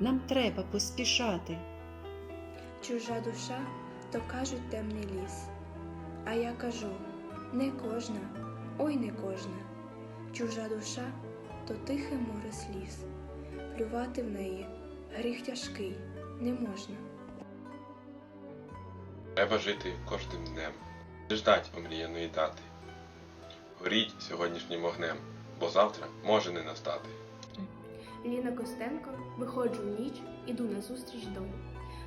нам треба поспішати. Чужа душа, то кажуть темний ліс. А я кажу не кожна, ой не кожна. Чужа душа то тихе море сліз. Плювати в неї гріх тяжкий не можна. Треба жити кожним днем, не ждать омріяної дати. Горіть сьогоднішнім огнем, бо завтра може не настати. Ліна Костенко, виходжу в ніч, іду на зустріч долі.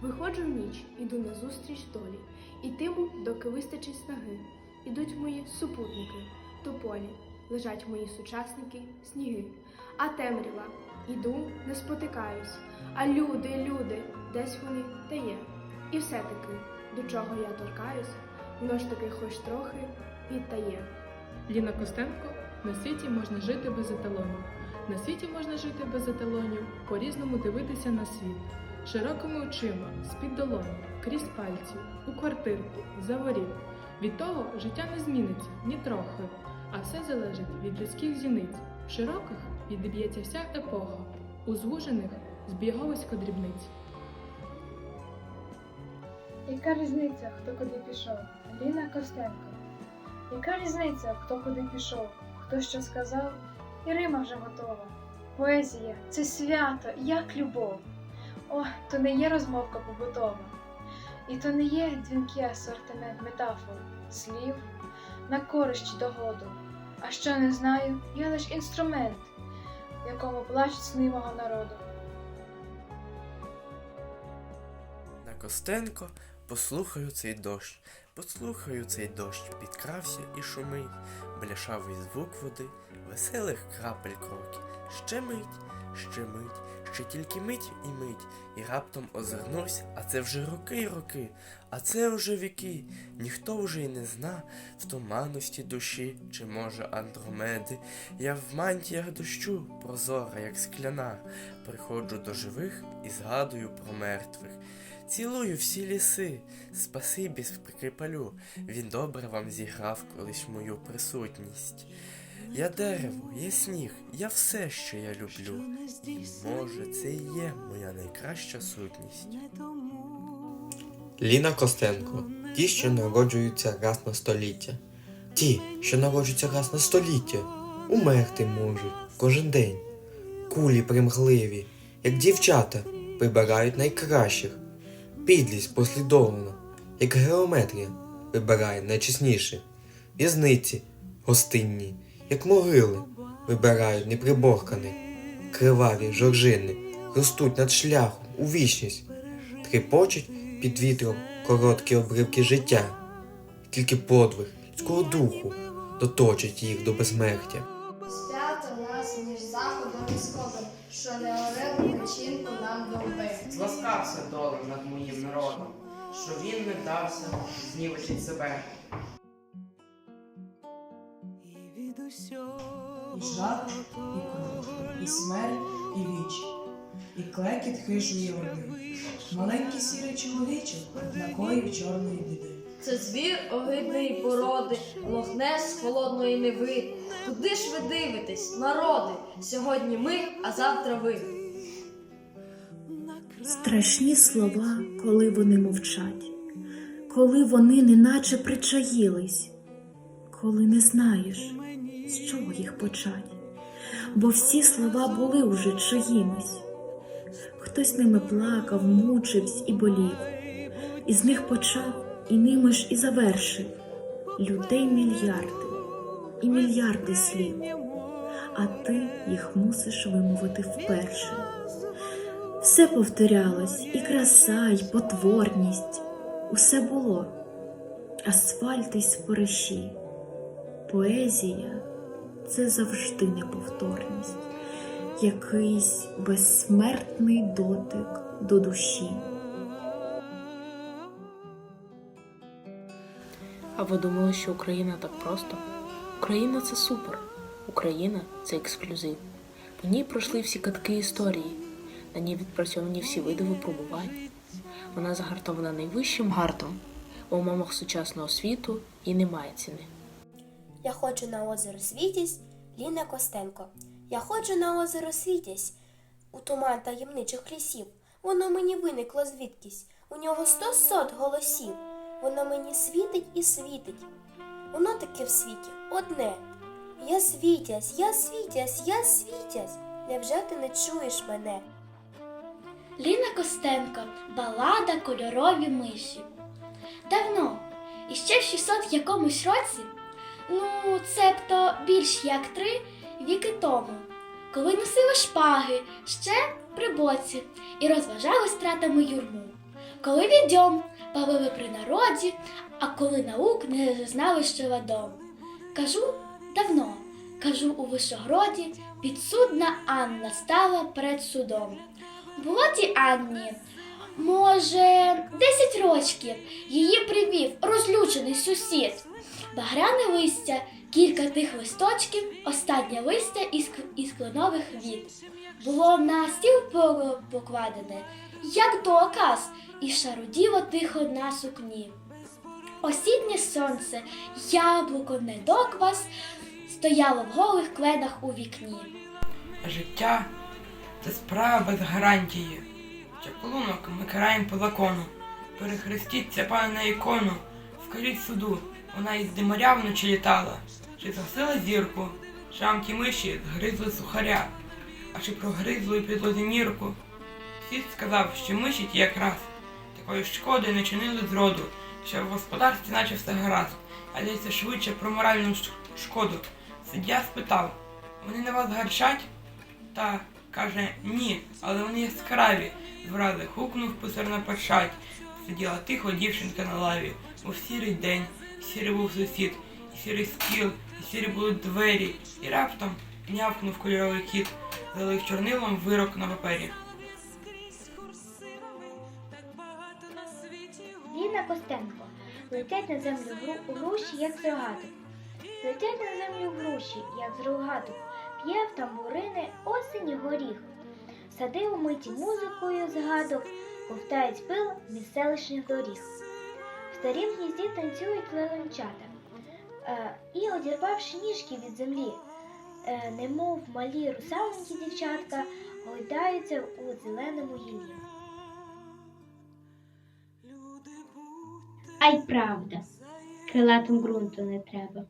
Виходжу в ніч, іду на зустріч долі. Ітиму, доки вистачить снаги. Ідуть мої супутники, тополі, лежать мої сучасники, сніги. А темрява, іду, не спотикаюсь. А люди, люди, десь вони та є. І все-таки, до чого я торкаюсь, воно ж таки хоч трохи відтає. Ліна Костенко на світі можна жити без еталонів. На світі можна жити без еталонів, по-різному дивитися на світ, широкими очима, з-під долоні, крізь пальці, у квартирку, за воріт. Від того життя не зміниться ні трохи, а все залежить від людських зіниць. В широких відіб'ється вся епоха, у звужених збіговисько дрібниць. Яка різниця, хто куди пішов? Ліна Костенко. Яка різниця, хто куди пішов, хто що сказав, і Рима вже готова. Поезія це свято, як любов. О, то не є розмовка побутова. І то не є дзвінкий асортимент метафор, слів, на користь догоду. А що не знаю, я лиш інструмент, якому плачуть сни мого народу. На Костенко послухаю цей дощ, послухаю цей дощ, підкрався і шумить, бляшавий звук води, веселих крапель кроки. Ще мить, ще мить, ще тільки мить і мить, і раптом озирнусь, а це вже роки й роки, а це вже віки. Ніхто вже й не зна в туманності душі, чи може Андромеди. Я в мантіях дощу, прозора, як скляна, приходжу до живих і згадую про мертвих. Цілую всі ліси, спасибі прикріпалю, він добре вам зіграв колись мою присутність. Я дерево, я сніг, я все, що я люблю. І може, це і є моя найкраща сутність. Ліна Костенко. Ті, що народжуються раз на століття. Ті, що народжуються раз на століття, умерти можуть кожен день. Кулі примгливі, як дівчата, прибирають найкращих. Підлість послідовно, як геометрія, вибирає найчесніше. В'язниці гостинні, як могили, вибирають неприборканих. Криваві жоржини ростуть над шляхом у вічність, трепочуть під вітром короткі обривки життя, тільки подвиг людського духу доточить їх до безсмертя. Свято нас між заходом і сходом, що не орел причинку нам довбе. Зласкався долем над моїм народом, що він не дався знівечить себе. І жах, і кров, і смерть, і віч, і клекіт хижої орди. Маленький сірий чоловічок накоїв чорної біди. Це звір огидної породи, лохнес холодної неви. Куди ж ви дивитесь, народи? Сьогодні ми, а завтра ви. Страшні слова, коли вони мовчать, коли вони неначе причаїлись, коли не знаєш, з чого їх почать, бо всі слова були уже чиїмось. Хтось ними плакав, мучився і болів, і з них почав, і ними ж і завершив людей мільярди і мільярди слів, а ти їх мусиш вимовити вперше. Все повторялось, і краса, і потворність, усе було, асфальт і спориші, поезія це завжди неповторність. якийсь безсмертний дотик до душі. А ви думали, що Україна так просто? Україна це супер. Україна це ексклюзив. По ній пройшли всі катки історії, на ній відпрацьовані всі види випробувань. Вона загартована найвищим гартом в умовах сучасного світу і немає ціни. Я ходжу на озеро Світязь, Ліна Костенко. Я ходжу на озеро Світязь, у туман таємничих лісів. Воно мені виникло звідкись, у нього сто сот голосів. Воно мені світить і світить. Воно таке в світі одне. Я світязь, я світязь, я світязь. Невже ти не чуєш мене? Ліна Костенко, балада кольорові миші. Давно, іще в 600 якомусь році, ну, цебто більш як три віки тому, коли носили шпаги ще при боці і розважали стратами юрму, коли відьом палили при народі, а коли наук не знали ще ладом. Кажу давно, кажу у Вишогроді, підсудна Анна стала перед судом. Було тій Анні, може, 10 рочків її привів розлючений сусід. Багряне листя, кілька тих листочків, останнє листя із, із кленових віт. Було на стіл покладене, як доказ, і шаруділо тихо на сукні. Осіннє сонце, яблуко, недоквас, стояло в голих кленах у вікні. Життя це справа без гарантії. Чаклунок ми караємо по закону. Перехрестіться, пане на ікону, скажіть суду, вона із димаря вночі літала, чи згасила зірку, шамті миші згризли сухаря, а чи прогризли у підлозі нірку. Сіт сказав, що миші ті якраз такої шкоди не чинили зроду, що в господарстві наче все гаразд, а йдеться швидше про моральну шкоду. Суддя спитав, вони на вас гарчать? Та каже ні, але вони яскраві. Врази хукнув писар печать. Сиділа тихо дівчинка на лаві. Був сірий день, сірий був сусід, і сірий стіл, і сірі були двері, і раптом нявкнув кольоровий кіт, залив чорнилом вирок на папері. Ліна Костенко летять на землю груші, як з рогаток. Летять на землю груші, як з рогаток. П'є в тамбурини осені горіх. Сади умиті музикою згадок, ковтають пил міселищних доріг. В старім гнізді танцюють леленчата, е, і, одірвавши ніжки від землі, е, немов малі русаленькі дівчатка, гойдаються у зеленому гіллі. А й правда, крилатим ґрунту не треба.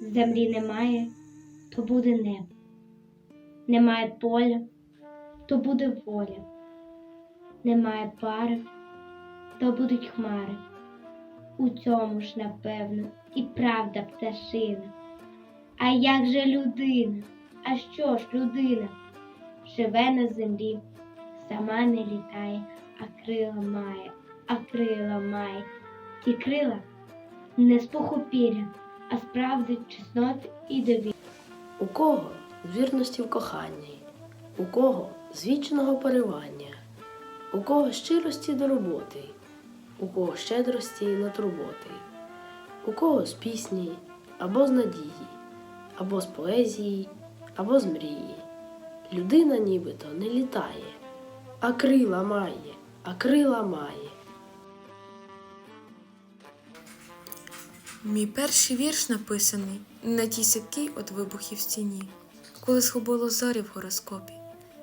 Землі немає, то буде небо. Немає поля, то буде воля. Немає пари, то будуть хмари. У цьому ж, напевно, і правда пташина. А як же людина? А що ж людина? Живе на землі, сама не літає, а крила має, а крила має. Ті крила не з похопіря, а справди чесноти і довіри. У кого вірності в коханні, у кого з вічного поривання, у кого щирості до роботи, у кого щедрості на турботи, у кого з пісні, або з надії, або з поезії, або з мрії. Людина нібито не літає, а крила має, а крила має. Мій перший вірш написаний на тій сякій от вибухів стіні, коли схопило зорі в гороскопі.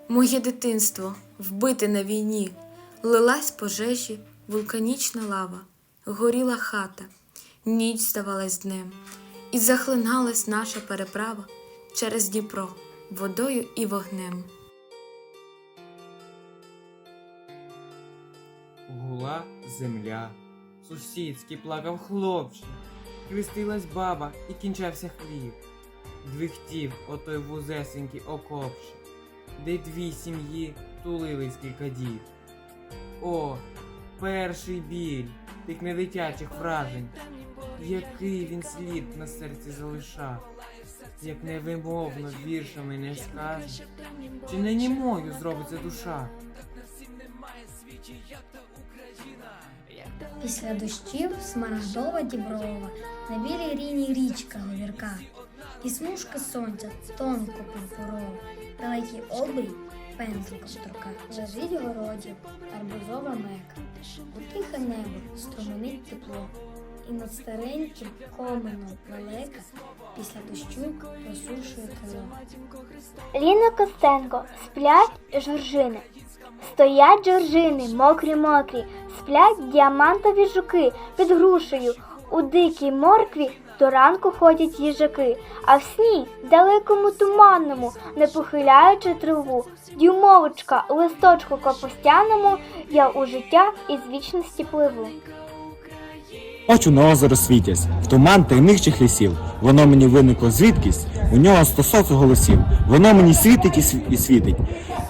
Моє дитинство вбите на війні, лилась пожежі, вулканічна лава, горіла хата, ніч здавалась днем, і захлиналась наша переправа через Дніпро водою і вогнем. Гула земля, сусідський плакав хлопчик, хрестилась баба і кінчався хліб. Двихтів отой вузесенький окопчик, де дві сім'ї тулились кілька діб. О, перший біль тих недитячих вражень, який він слід на серці залишав. як невимовно віршами не скаже, чи не німою зробиться душа? Після дощів смарагдова діброва, на білій ріні річка говірка, і смужка сонця тонко пурпурова, далекий обрій пензликом строка. Лежить городі арбузова мека, у тихе небо струменить тепло, і над стареньким коменом лелека після дощу просушує крило. Ліна Костенко, сплять жоржини. Стоять жоржини, мокрі мокрі, сплять діамантові жуки під грушею. У дикій моркві до ранку ходять їжаки, а в сні далекому туманному, не похиляючи траву, дюймовочка, листочку капустяному, я у життя із вічності пливу. Хочу на озеро світязь, в туман таємничих лісів. Воно мені виникло звідкись, у нього стосок голосів. Воно мені світить і, сві- і світить.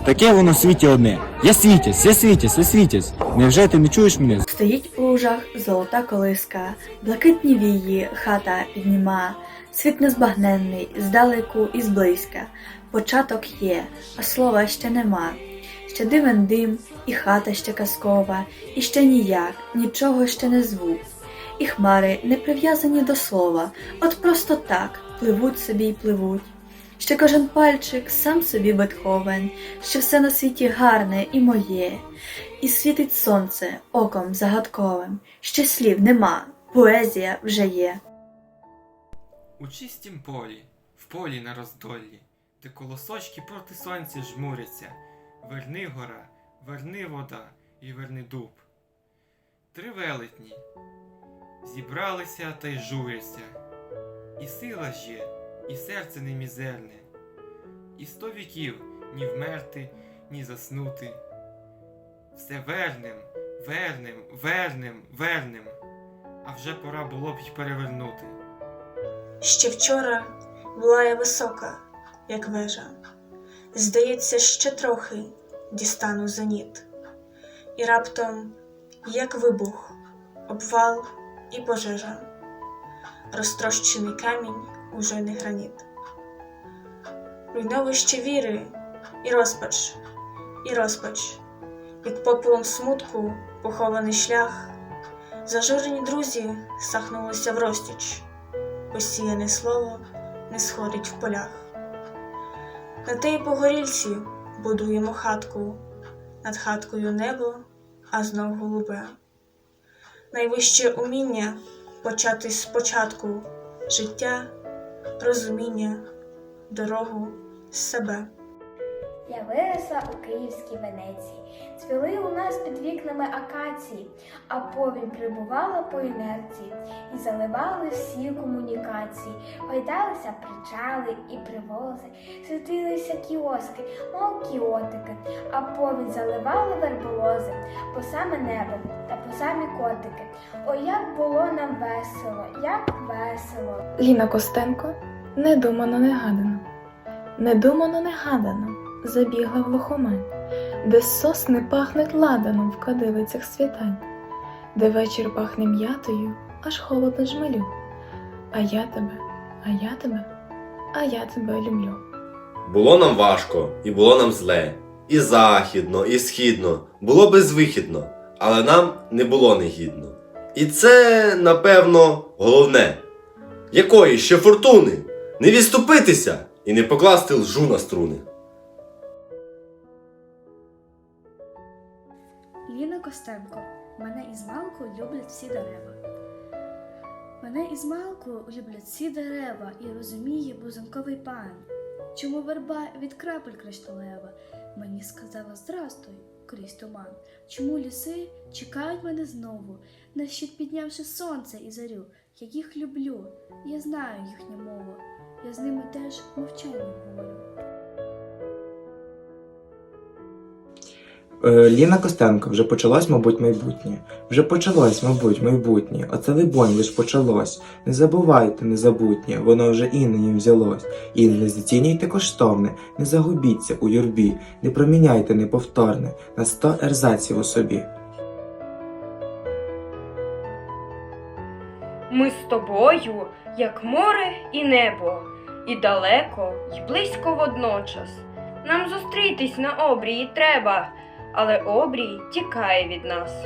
Таке воно світі одне. Я світязь, я світязь, я світязь. Невже ти не чуєш мене? Стоїть у лужах золота колиска, блакитні вії хата підніма, світ незбагненний, здалеку і зблизька. Початок є, а слова ще нема. Ще дивен дим, і хата ще казкова, і ще ніяк, нічого ще не звук. І хмари не прив'язані до слова, от просто так пливуть собі й пливуть. Ще кожен пальчик сам собі Бетховен, що все на світі гарне і моє, і світить сонце оком загадковим, ще слів нема, поезія вже є. У чистім полі, в полі на роздолі, де колосочки проти сонця жмуряться, верни гора, верни вода і верни дуб. Три велетні зібралися та й журяться, і сила ж є, і серце не мізерне, і сто віків ні вмерти, ні заснути. Все вернем, вернем, вернем, вернем, а вже пора було б й перевернути. Ще вчора була я висока, як вежа. Здається, ще трохи дістану зеніт. І раптом, як вибух, обвал і пожежа. Розтрощений камінь уже не граніт. Руйновище віри і розпач, і розпач. Під попелом смутку похований шлях. Зажурені друзі сахнулися в розтіч посіяне слово не сходить в полях. На тій погорільці будуємо хатку, над хаткою небо, а знов голубе. Найвище уміння почати спочатку життя, розуміння, дорогу себе. Я виросла у Київській Венеції. Цвіли у нас під вікнами акації, а повінь прибувала по інерції і заливали всі комунікації. Гойдалися причали і привози, світилися кіоски, мов кіотики, а повінь заливали верболози по саме небо та по самі котики. О, як було нам весело, як весело. Ліна Костенко недумано негадано, недумано негадано забігла в лохомань, де сосни пахнуть ладаном в кадилицях світань, де вечір пахне м'ятою, аж холодно жмелю. А я тебе, а я тебе, а я тебе люблю. Було нам важко, і було нам зле. І західно, і східно, було безвихідно, але нам не було негідно. І це, напевно, головне. Якої ще фортуни? Не відступитися і не покласти лжу на струни. Костенко. Мене із малку люблять всі дерева. Мене із малку люблять всі дерева і розуміє бузинковий пан. Чому верба від крапель кришталева? Мені сказала здрастуй крізь туман. Чому ліси чекають мене знову, на щит піднявши сонце і зарю. Я їх люблю, я знаю їхню мову. Я з ними теж мовчанням говорю. Ліна Костенко, вже почалось, мабуть, майбутнє. Вже почалось, мабуть, майбутнє. Оце либонь лиш почалось. Не забувайте незабутнє, воно вже інею взялось. І не зацінюйте коштовне, не загубіться у юрбі, не проміняйте неповторне на сто ерзаців у собі. Ми з тобою, як море і небо, і далеко, й близько водночас. Нам зустрітись на обрії треба, але обрій тікає від нас.